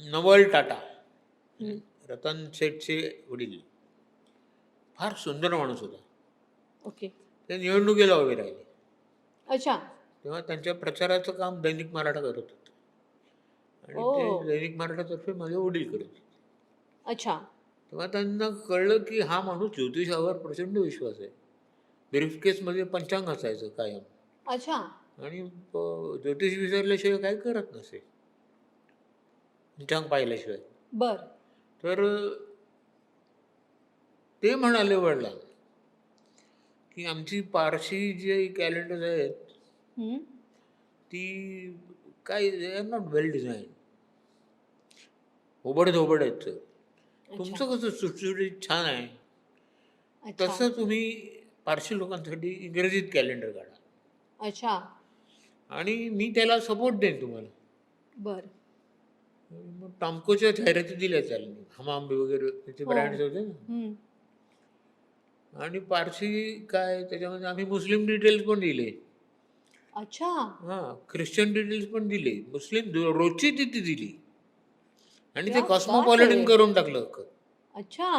नवल टाटा. रतन सेठचे वडील. फार सुंदर माणूस होता. ओके. ते निवडणुकीला उभे राहिले. अच्छा. तेव्हा त्यांच्या प्रचाराचं काम दैनिक मराठा करत होतं. आणि ओ. ते दैनिक मराठातर्फे माझे वडील करत होते. अच्छा. तेव्हा त्यांना कळलं की हा माणूस ज्योतिषावर प्रचंड विश्वास आहे. ब्रीफकेसमध्ये पंचांग असायचं कायम. अच्छा. आणि ज्योतिष विसरल्याशिवाय काय करत नसे. पंचांग पाहिल्याशिवाय. बर. तर ते म्हणाले वडिला की आमची पारशी जी कॅलेंडर्स आहेत. ती काय नॉट वेल डिझाईन ओबड धोबड आहेत तुमचं कसं सुटसुटीत छान आहे. अच्छा. तसं तुम्ही पारशी लोकांसाठी इंग्रजीत कॅलेंडर काढा. अच्छा. आणि मी त्याला सपोर्ट देईन तुम्हाला. बर. मग टामकोच्या जाहिराती दिल्या त्याला हमाम वगैरे त्याचे. ब्रँड्स होते ना हं. आणि पारशी काय त्याच्यामध्ये आम्ही मुस्लिम डिटेल्स पण दिले अच्छा हां ख्रिश्चन डिटेल्स पण दिले मुस्लिम दो- रोजची तिथे दिली आणि ते क्या कॉस्मोपॉलिटन बात आहे. करून टाकलं अख्खं. अच्छा